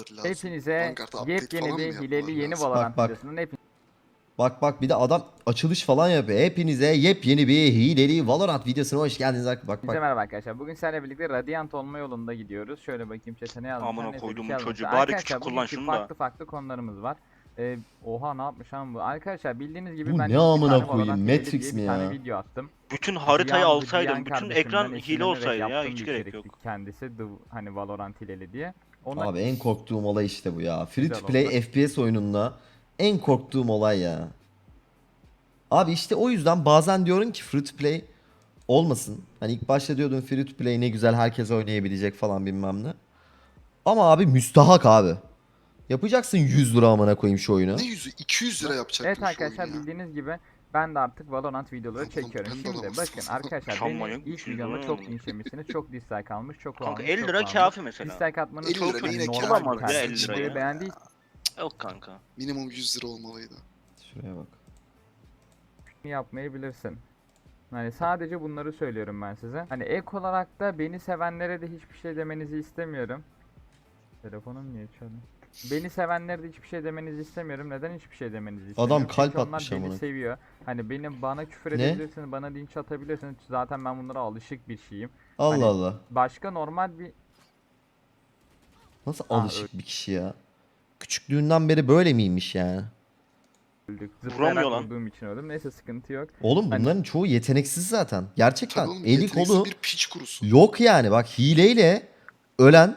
lazım. Hepinize yepyeni bir hileli yeni? Valorant Bak, bak. videosunun hepinize Bak bak bir de adam açılış falan yapıyor. Hepinize yepyeni bir hileli Valorant videosuna hoş geldiniz. Bak bak. merhaba arkadaşlar. Bugün seninle birlikte Radiant olma yolunda gidiyoruz. Şöyle bakayım chat'e ne yazmışlar. Amına şey yazmışlar. çocuğu. Bari küçük kullan şunu da. Farklı farklı konularımız var. Ee, oha ne yapmış lan bu? Arkadaşlar bildiğiniz gibi Bu ben ne amına koyayım, Matrix mi ya? tane video attım. Bütün haritayı Diyan- alsaydım, bütün ekran hile olsaydı ya hiç gerek yok. Kendisi The, hani Valorant hileli diye. Ondan Abi en korktuğum olay işte bu ya. Free Güzel to play oldu. FPS oyununda en korktuğum olay ya. Abi işte o yüzden bazen diyorum ki free to play olmasın. Hani ilk başta diyordum free to play ne güzel herkes oynayabilecek falan bilmem ne. Ama abi müstahak abi. Yapacaksın 100 lira amına koyayım şu oyunu. Ne yüzü? 200 lira yapacaktım Evet şu oyunu arkadaşlar ya. bildiğiniz gibi ben de artık Valorant videoları çekiyorum. Şimdi bakın arkadaşlar Şam beni manyak ilk videomda çok linçlemişsiniz. Çok dislike almış, çok Kanka almış, 50 çok lira almış. kafi mesela. Dislike atmanız 50 çok lira hani yine normal tercih. 50 lira beğendiyseniz Yok kanka. Minimum 100 lira olmalıydı. Şuraya bak. yapmayabilirsin. Hani sadece bunları söylüyorum ben size. Hani ek olarak da beni sevenlere de hiçbir şey demenizi istemiyorum. Telefonum niye çalıyor? Beni sevenlere de hiçbir şey demenizi istemiyorum. Neden hiçbir şey demenizi istemiyorum? Adam kalp Çünkü onlar atmış beni amına. seviyor. Hani benim bana küfür Ne? edebilirsiniz, bana linç atabilirsiniz. Zaten ben bunlara alışık bir şeyim. Allah Hani- Allah. Başka normal bir Nasıl Aa, alışık bir kişi ya? Küçüklüğünden beri böyle miymiş yani? öldük. Vuramıyor Zıplayarak lan. vurduğum için öldüm. Neyse sıkıntı yok. Oğlum Hani- bunların çoğu yeteneksiz zaten. Gerçekten Tabii oğlum, eli yeteneksiz kolu bir piç kurusu. yok yani. Bak hileyle ölen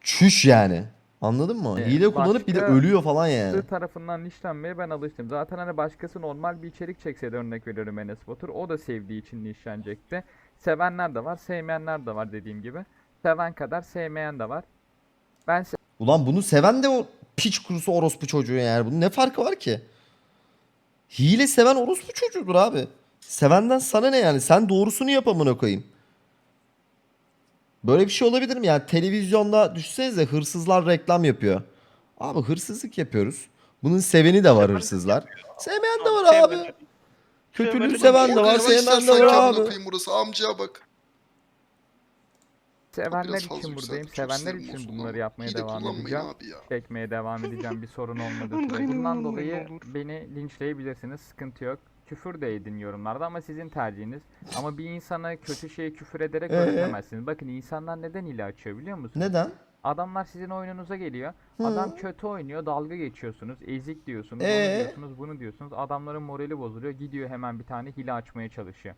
çüş yani. Anladın mı? Ee, Hile kullanıp bir de başka- ölüyor falan yani. Başkası tarafından linçlenmeye ben alıştım. Zaten hani başkası normal bir içerik çekseydi örnek veriyorum Enes Batur. O da sevdiği için linçlenecekti. Sevenler de var, sevmeyenler de var dediğim gibi. Seven kadar sevmeyen de var. Ben se- Ulan bunu seven de o piç kurusu orospu çocuğu yani. Bunun ne farkı var ki? Hile seven orospu çocuğudur abi. Sevenden sana ne yani? Sen doğrusunu yap amına koyayım. Böyle bir şey olabilir mi? Yani televizyonda düşünsenize hırsızlar reklam yapıyor. Abi hırsızlık yapıyoruz. Bunun seveni de var hırsızlar. Sevmeyen de var abi. Kötülüğü seven de var, sevmeyen de var abi. burası amcaya bak. sevenler Biraz fazla için buradayım. çok Sevenler sinirim için bozuldu bunları yapmaya hile devam kullanmayın edeceğim. abi ya. Çekmeye devam edeceğim bir sorun sürece. Bundan dolayı beni linçleyebilirsiniz. Sıkıntı yok. Küfür de edin yorumlarda ama sizin tercihiniz. Ama bir insana kötü şeye küfür ederek Ee? öğretemezsiniz. Bakın insanlar neden hile açıyor biliyor musunuz? Neden? Adamlar sizin oyununuza geliyor. Hı. Adam kötü oynuyor, dalga geçiyorsunuz, ezik diyorsunuz, Ee? onu diyorsunuz, bunu diyorsunuz. Adamların morali bozuluyor. Gidiyor hemen bir tane hile açmaya çalışıyor.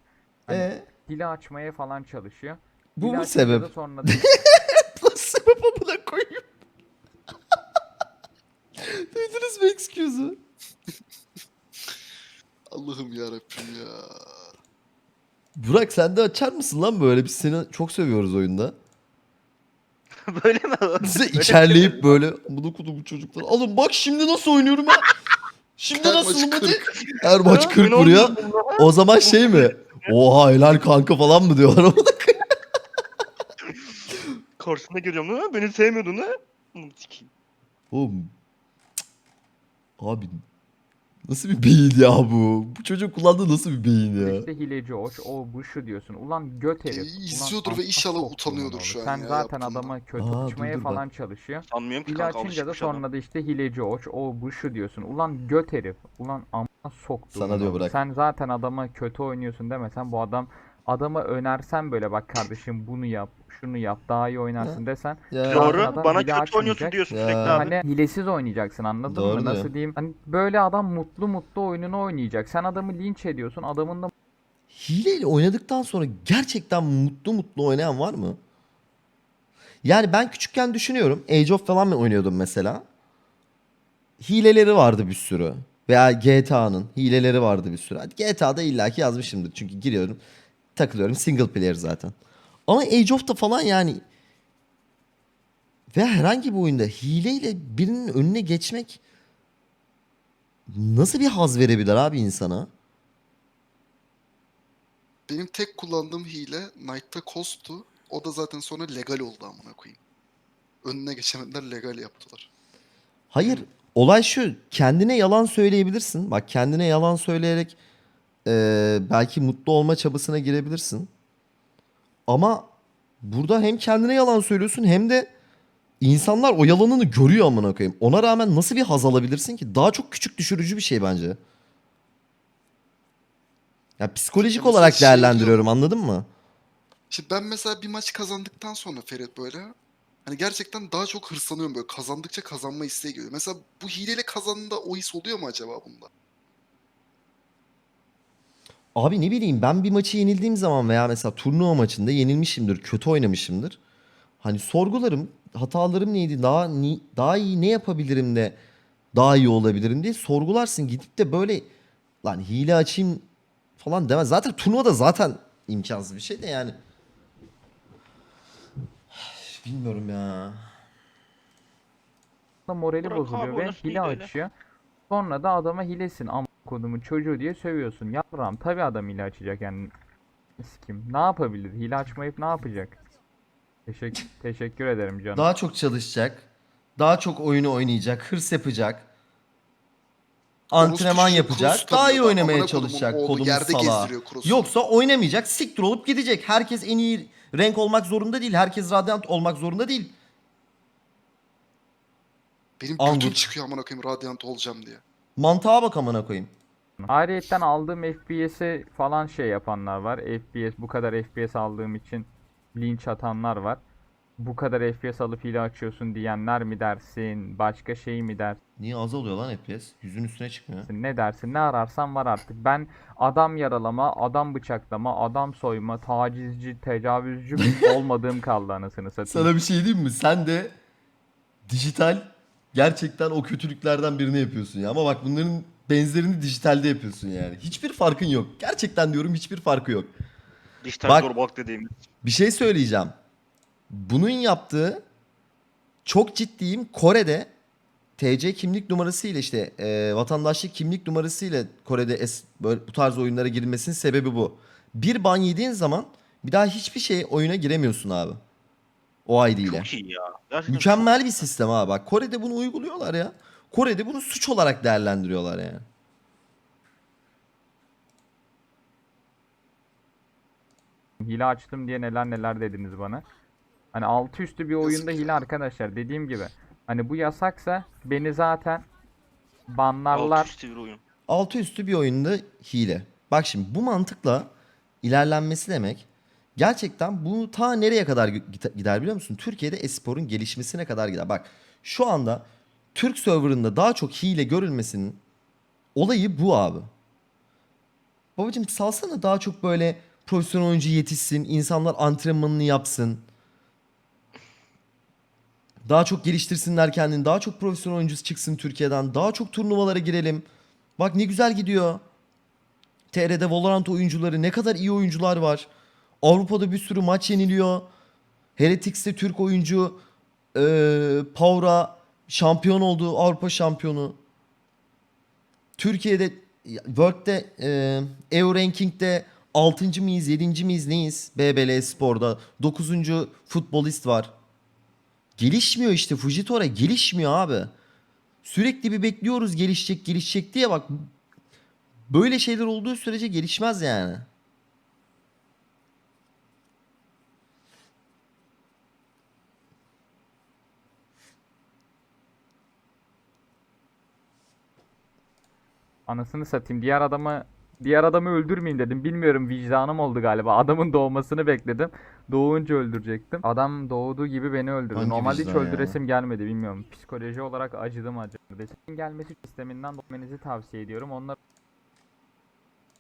Hani Ee, hile açmaya falan çalışıyor. bu Hile mu sebep? sonra da Nasıl sebep amına koyayım? Duydunuz mu excuse'u? Allah'ım yarabbim ya. Burak sen de açar mısın lan böyle? Biz seni çok seviyoruz oyunda. Böyle mi? Bize içerleyip böyle bunu kudu bu çocuklar. Alın bak şimdi nasıl oynuyorum ha. Şimdi Her nasıl maç bu 40. Her maç 40 vuruyor. O zaman şey mi? Oha helal kanka falan mı diyorlar ama Karşısına geliyorum ha beni sevmiyordun ha. Bunu sikeyim. Oğlum. Abi nasıl bir beyin ya bu? Bu çocuğun kullandığı nasıl bir beyin ya? işte hileci hoş, o bu şu diyorsun. Ulan göt herif. Ulan izliyordur ve inşallah utanıyordur şu an Sen ya zaten yaptığından. adama kötü Aa, dur bak. falan çalışıyor. Sanmıyorum ki kanka açınca da alışıkmış adam. sonra da işte hileci hoş, o bu şu diyorsun. Ulan göt herif. Ulan amına soktuğum Sana diyor bırak. Sen zaten adama kötü oynuyorsun demesen bu adam adama önersen böyle bak kardeşim bunu yap, şunu yap, daha iyi oynarsın desen Ya. Doğru. Bana kötü oynuyorsun açmayacak. diyorsun Ya. sürekli abi. Hani hilesiz oynayacaksın anladın Doğru mı? Nasıl diyeyim? Hani böyle adam mutlu mutlu oyununu oynayacak. Sen adamı linç ediyorsun. Adamın da Hileyle oynadıktan sonra gerçekten mutlu mutlu oynayan var mı? Yani ben küçükken düşünüyorum. Age of falan mı oynuyordum mesela? Hileleri vardı bir sürü. Veya GTA'nın hileleri vardı bir sürü. Hadi GTA'da illaki yazmışımdır. Çünkü giriyorum, takılıyorum. Single player zaten. Ama Age of'ta falan yani veya herhangi bir oyunda hileyle birinin önüne geçmek nasıl bir haz verebilir abi insana? Benim tek kullandığım hile Knight'ta Cost'tu. O da zaten sonra legal oldu amına koyayım. Önüne geçemediler legal yaptılar. Hayır. Olay şu. Kendine yalan söyleyebilirsin. Bak kendine yalan söyleyerek eee, belki mutlu olma çabasına girebilirsin. Ama burada hem kendine yalan söylüyorsun hem de insanlar o yalanını görüyor amına koyayım. Ona rağmen nasıl bir haz alabilirsin ki? Daha çok küçük düşürücü bir şey bence. Ya psikolojik Mesela olarak şey değerlendiriyorum anladın mı? Şimdi ben mesela bir maç kazandıktan sonra Ferit böyle hani gerçekten daha çok hırslanıyorum böyle kazandıkça kazanma isteği geliyor. Mesela bu hileyle kazandığında o his oluyor mu acaba bunda? Abi ne bileyim ben bir maçı yenildiğim zaman veya mesela turnuva maçında yenilmişimdir, kötü oynamışımdır. Hani sorgularım, hatalarım neydi, daha ni- daha iyi ne yapabilirim de daha iyi olabilirim diye sorgularsın. Gidip de böyle lan hile açayım falan demez. Zaten turnuvada zaten imkansız bir şey de yani. Bilmiyorum ya. da morali Bırak bozuluyor abi, ve orası hile açıyor. Sonra da adama hilesin am kodumun çocuğu diye sövüyorsun. Yavrum tabi adam hile açacak yani. Kim? Ne yapabilir? Hile açmayıp ne yapacak? Teşekkür teşekkür ederim canım. Daha çok çalışacak. Daha çok oyunu oynayacak. Hırs yapacak. Antrenman yapacak. Daha iyi oynamaya çalışacak. gezdiriyor cross'u. Yoksa oynamayacak. Siktir olup gidecek. Herkes en iyi renk olmak zorunda değil. Herkes radyant olmak zorunda değil. Benim Angut. götüm çıkıyor amına koyayım radyant olacağım diye. Mantığa bak amına koyayım. Ayrıyetten aldığım FPS'i falan şey yapanlar var. FPS bu kadar FPS aldığım için linç atanlar var. Bu kadar FPS alıp hile açıyorsun diyenler mi dersin? Başka şey mi dersin? Niye az oluyor lan FPS? Yüzün üstüne çıkmıyor. Ne dersin? Ne ararsan var artık. Ben adam yaralama, adam bıçaklama, adam soyma, tacizci, tecavüzcü olmadığım kaldı anasını satayım. Sana bir şey diyeyim mi? Sen de dijital gerçekten o kötülüklerden birini yapıyorsun ya. Ama bak bunların benzerini dijitalde yapıyorsun yani. Hiçbir farkın yok. Gerçekten diyorum hiçbir farkı yok. Dijital Bak- zorbak dediğimiz. Bir şey söyleyeceğim. Bunun yaptığı çok ciddiyim Kore'de TC kimlik numarası ile işte e, vatandaşlık kimlik numarası ile Kore'de es, böyle bu tarz oyunlara girilmesinin sebebi bu. Bir ban yediğin zaman bir daha hiçbir şey oyuna giremiyorsun abi. O ID ile. Çok iyi ya. Gerçekten Mükemmel bir sistem abi. Bak Kore'de bunu uyguluyorlar ya. Kore'de bunu suç olarak değerlendiriyorlar yani. Hile açtım diye neler neler dediniz bana. Hani altı üstü bir oyunda hile arkadaşlar dediğim gibi. Hani bu yasaksa beni zaten banlarlar. alt üstü bir oyun. altı üstü bir oyunda hile. Bak şimdi bu mantıkla ilerlenmesi demek gerçekten bu ta nereye kadar gider biliyor musun? Türkiye'de esporun gelişmesine kadar gider. Bak şu anda Türk serverında daha çok hile görülmesinin olayı bu abi. Babacım salsana daha çok böyle profesyonel oyuncu yetişsin, insanlar antrenmanını yapsın. Daha çok geliştirsinler kendini. Daha çok profesyonel oyuncusu çıksın Türkiye'den. Daha çok turnuvalara girelim. Bak ne güzel gidiyor. TR'de Valorant oyuncuları ne kadar iyi oyuncular var. Avrupa'da bir sürü maç yeniliyor. Heretics'te Türk oyuncu eee Power'a şampiyon oldu. Avrupa şampiyonu. Türkiye'de World'de eee EU Ranking'de 6. mıyız 7. miyiz neyiz? BBL Spor'da 9. futbolist var. Gelişmiyor işte Fujitore gelişmiyor abi. Sürekli bir bekliyoruz gelişecek gelişecek diye bak. Böyle şeyler olduğu sürece gelişmez yani. Anasını satayım. Diğer adamı diğer adamı öldürmeyeyim dedim. Bilmiyorum vicdanım oldu galiba. Adamın doğmasını bekledim. Doğunca öldürecektim. Adam doğduğu gibi beni öldürdü. Hangi Normalde hiç vicdan ya? öldüresim gelmedi bilmiyorum. Psikoloji olarak acıdım acıdı. Desin gelmesi sisteminden dönmenizi tavsiye ediyorum. Onlar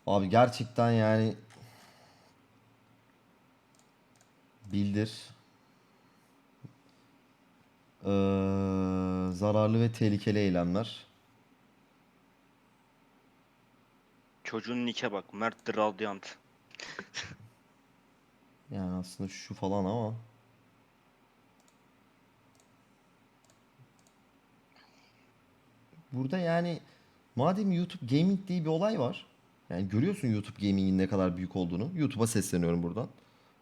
Abi gerçekten yani bildir. Ee, zararlı ve tehlikeli eylemler. Çocuğun nike bak. Mert the Radiant. Yani aslında şu falan ama. Burada yani madem YouTube Gaming diye bir olay var. Yani görüyorsun YouTube Gaming'in ne kadar büyük olduğunu. YouTube'a sesleniyorum buradan.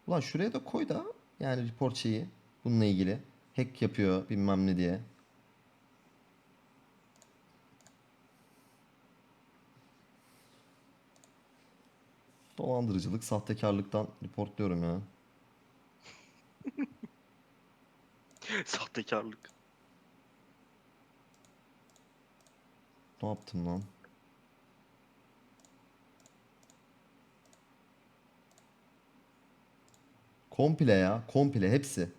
Ulan şuraya da koy da yani report şeyi bununla ilgili. Hack yapıyor bilmem ne diye. Dolandırıcılık, sahtekarlıktan reportluyorum ya. Sahtekarlık. Ne yaptım lan? Komple ya. Komple hepsi.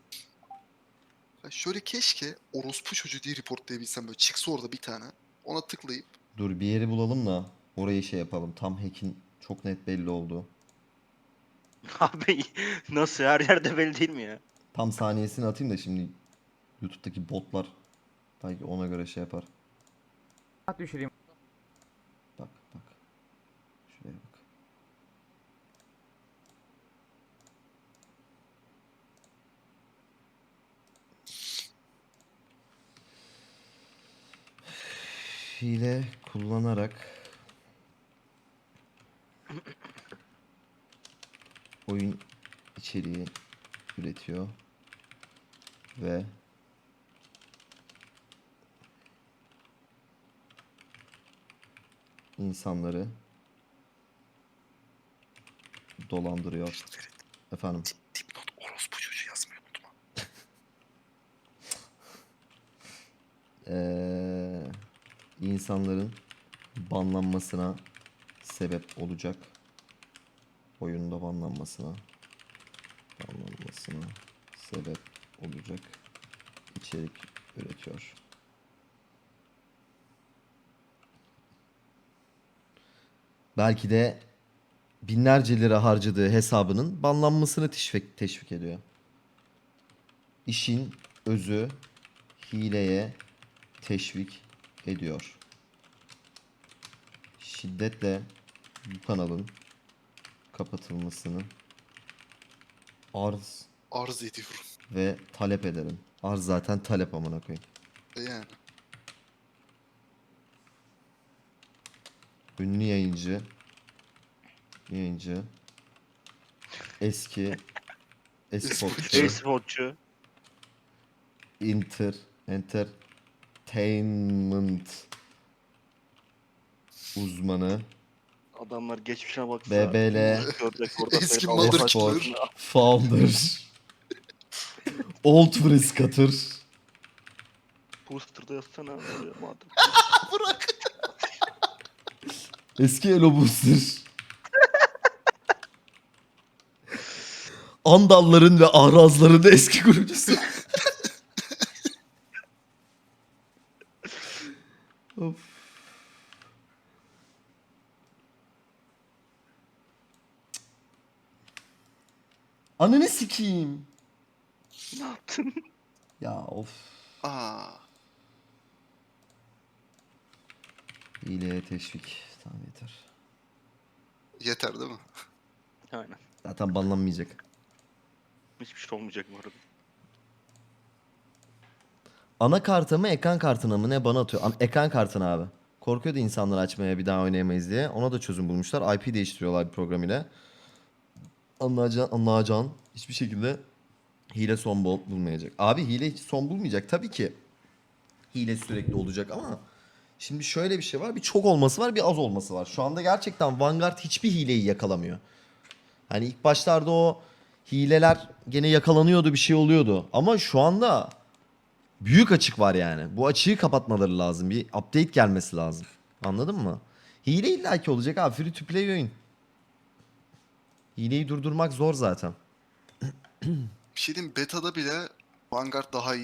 Ya şöyle keşke orospu çocuğu diye reportlayabilsem böyle çıksa orada bir tane. Ona tıklayıp Dur bir yeri bulalım da orayı şey yapalım. Tam hack'in çok net belli olduğu. Abi nasıl her yerde belli değil mi ya? Tam saniyesini atayım da şimdi YouTube'daki botlar belki ona göre şey yapar. düşüreyim. Bak bak. Şuraya bak. Hile kullanarak oyun içeriği üretiyor ve insanları dolandırıyor. Efendim. dip, dipnot orospu çocuğu yazmayı unutma. Ee, insanların banlanmasına sebep olacak. Oyunda banlanmasına banlanmasına sebep olacak içerik üretiyor. Belki de binlerce lira harcadığı hesabının banlanmasını teşvik, teşvik ediyor. İşin özü hileye teşvik ediyor. Şiddetle bu kanalın kapatılmasını arz Arz ediyorum. ve talep ederim. Arz zaten talep amına koyayım. E yani. Ünlü yayıncı yayıncı eski esportçu E-sportçu. inter entertainment uzmanı Adamlar geçmişine baksa. BBL Eski mother killer. founder Old Friskatır Poster'da yazsana. Bırak. Eski Elo Booster Andalların ve Ahrazların eski kurucusu Ananı sikeyim. ne yaptın? Ya of. Aa. Hileye teşvik. Tamam yeter. Yeter değil mi? Aynen. Zaten banlanmayacak. Hiçbir şey olmayacak bu arada. Anakartı mı ekran kartına mı ne bana atıyor. An- ekran kartına abi. Korkuyordu insanlar açmaya bir daha oynayamayız diye. Ona da çözüm bulmuşlar. IP değiştiriyorlar bir program ile. Anlayacağın, anlayacağın hiçbir şekilde hile son bul- bulmayacak. Abi hile hiç son bulmayacak. Tabii ki hile sürekli olacak ama şimdi şöyle bir şey var. Bir çok olması var bir az olması var. Şu anda gerçekten Vanguard hiçbir hileyi yakalamıyor. Hani ilk başlarda o hileler gene yakalanıyordu bir şey oluyordu. Ama şu anda büyük açık var yani. Bu açığı kapatmaları lazım. Bir update gelmesi lazım. Anladın mı? Hile illaki olacak abi. Free to play oyun. Hileyi durdurmak zor zaten. Bir şey betada bile Vanguard daha iyi.